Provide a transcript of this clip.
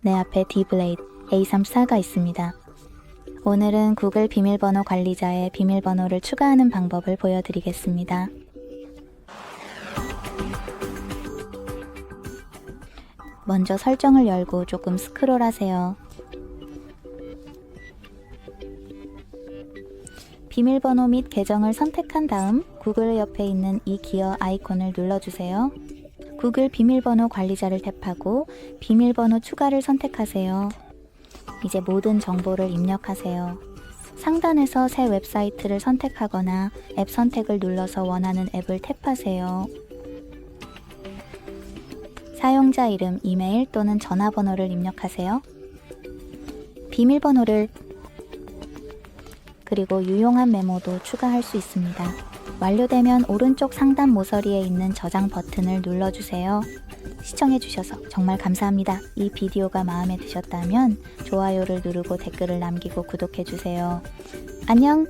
내 앞에 D블레이드 A34가 있습니다. 오늘은 구글 비밀번호 관리자의 비밀번호를 추가하는 방법을 보여드리겠습니다. 먼저 설정을 열고 조금 스크롤하세요. 비밀번호 및 계정을 선택한 다음 구글 옆에 있는 이 기어 아이콘을 눌러주세요. 구글 비밀번호 관리자를 탭하고 비밀번호 추가를 선택하세요. 이제 모든 정보를 입력하세요. 상단에서 새 웹사이트를 선택하거나 앱 선택을 눌러서 원하는 앱을 탭하세요. 사용자 이름, 이메일 또는 전화번호를 입력하세요. 비밀번호를 그리고 유용한 메모도 추가할 수 있습니다. 완료되면 오른쪽 상단 모서리에 있는 저장 버튼을 눌러주세요. 시청해주셔서 정말 감사합니다. 이 비디오가 마음에 드셨다면 좋아요를 누르고 댓글을 남기고 구독해주세요. 안녕!